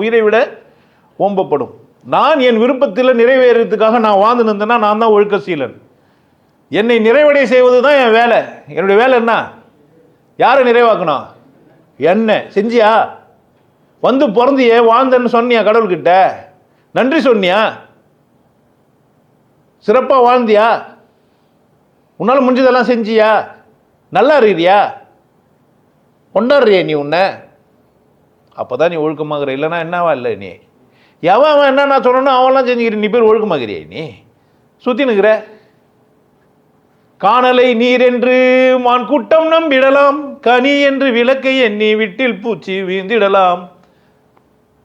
உயிரை விட ஓம்பப்படும். நான் என் விருப்பத்தில் நிறைவேறதுக்காக நான் வாழ்ந்து நின்றேன்னா நான் தான் ஒழுக்கசீலன். என்னை நிறைவடை செய்வது தான் என் வேலை. என்னுடைய வேலை என்ன? யாரை நிறைவாக்கணும் என்ன. செஞ்சியா? வந்து பிறந்தியே வாழ்ந்தேன்னு சொன்னியா கடவுள்கிட்ட? நன்றி சொன்னியா? சிறப்பாக வாழ்ந்தியா? உன்னால் முடிஞ்சதெல்லாம் செஞ்சியா? நல்லா இருக்கிறியா? கொண்டாடுறியா நீ உன்னை? அப்போ தான் நீ ஒழுக்கமாகற. இல்லைன்னா என்னவா இல்லை நீ? எவன் அவன் என்ன நான் சொன்னனோ அவன்லாம் செஞ்சுக்கிற நீ பேர் ஒழுக்கமாகறியா நீ? சுற்றி நிற்கிற காணலை நீர் என்று மான் கூட்டம் நம்பிடலாம். கனி என்று விளக்கை எண்ணி விட்டில் பூச்சி வீழ்ந்திடலாம்.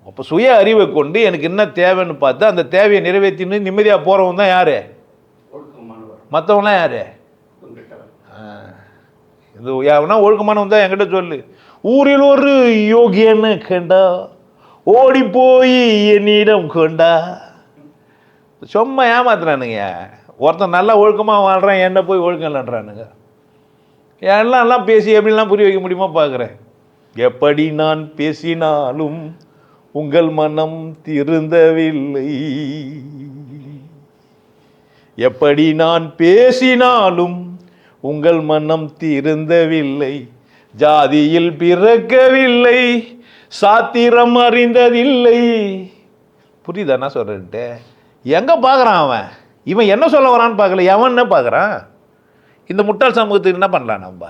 அப்போ சுய அறிவை கொண்டு எனக்கு என்ன தேவைன்னு பார்த்து அந்த தேவையை நிறைவேற்றின்னு நிம்மதியாக போகிறவன் தான் யார்? மற்றவங்களாம் யார்? இது யாருன்னா ஒழுக்கமானவன் தான் என்கிட்ட சொல்லு. ஊரில் ஒரு யோகியன்னு கண்டா ஓடி போய் என்னிடம் கொண்டா. சும்மா ஏமாத்துறானுங்க. ஒருத்தன் நல்லா ஒழுக்கமாக வாழ்கிறான் என்ன போய் ஒழுக்கம் இல்லைன்றானுங்க. எல்லாம் எல்லாம் பேசி எப்படிலாம் புரிய வைக்க முடியுமா பார்க்குறேன். எப்படி நான் பேசினாலும் உங்கள் மனம் திருந்தவில்லை. எப்படி நான் பேசினாலும் உங்கள் மனம் திருந்தவில்லை. ஜாதியில் பிறக்கவில்லை சாத்திரம் அறிந்ததில்லை. புரியுதா என்ன சொல்கிறேன்ட்டு எங்கே பார்க்குறான் அவன்? இவன் என்ன சொல்ல வரான்னு பார்க்கல. எவன் என்ன பார்க்குறான் இந்த முட்டாள் சமூகத்துக்கு என்ன பண்ணலாம் நம்ம?